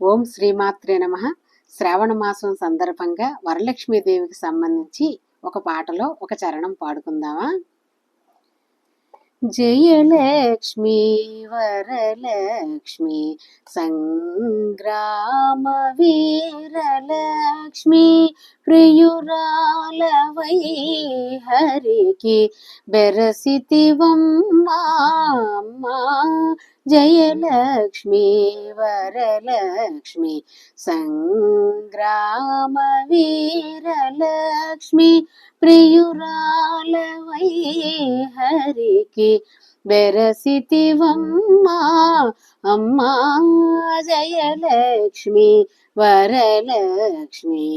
ఓం శ్రీమాత్రే నమ. శ్రావణ మాసం సందర్భంగా వరలక్ష్మీదేవికి సంబంధించి ఒక పాటలో ఒక చరణం పాడుకుందామా? జయలక్ష్మి వరలక్ష్మి సంగ్రామ వీరలక్ష్మి ప్రియురాలవై హరికి బెరసితివమ్మా జయలక్ష్మి వరలక్ష్మి సంగ్రామ వీరలక్ష్మి ప్రియురాలవై హరికి బెరసితివమ్మా అమ్మా జయలక్ష్మి వరలక్ష్మి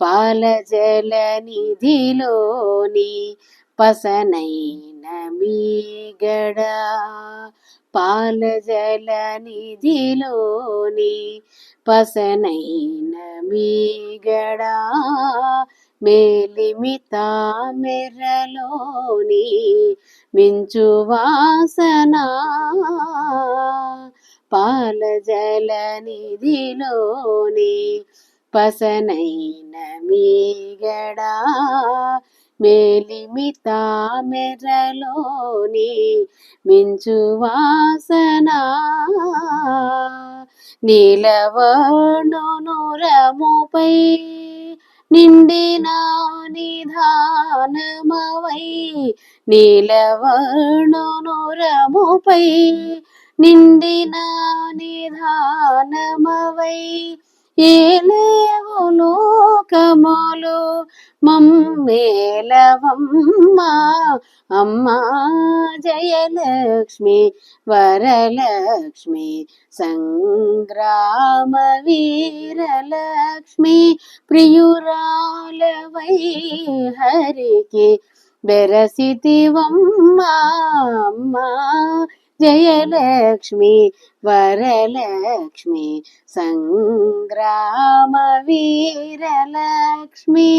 పాలజల నిధిలోని పసనైన మీగడ పాలజల నిధిలోని పసనైన మీగడ మేలిమిత మెర్రలోని మించు వాసన పాలజల నిధిలోని పసనైన మీగడా మేలిమిత మెరలోని మించు వాసన. నీలవర్ణునురముపై నిండిన నిధానమవై నీలవర్ణునురముపై నిండిన నిధానమవై ఏలేవు లోకములు మమ్మేలవమ్మా అమ్మ జయలక్ష్మి వరలక్ష్మి సంగ్రామ వీరలక్ష్మి ప్రియురాలవై హరికి బెరసితివమ్మా. అమ్మ జయలక్ష్మి వరలక్ష్మి సంగ్రామ వీరలక్ష్మి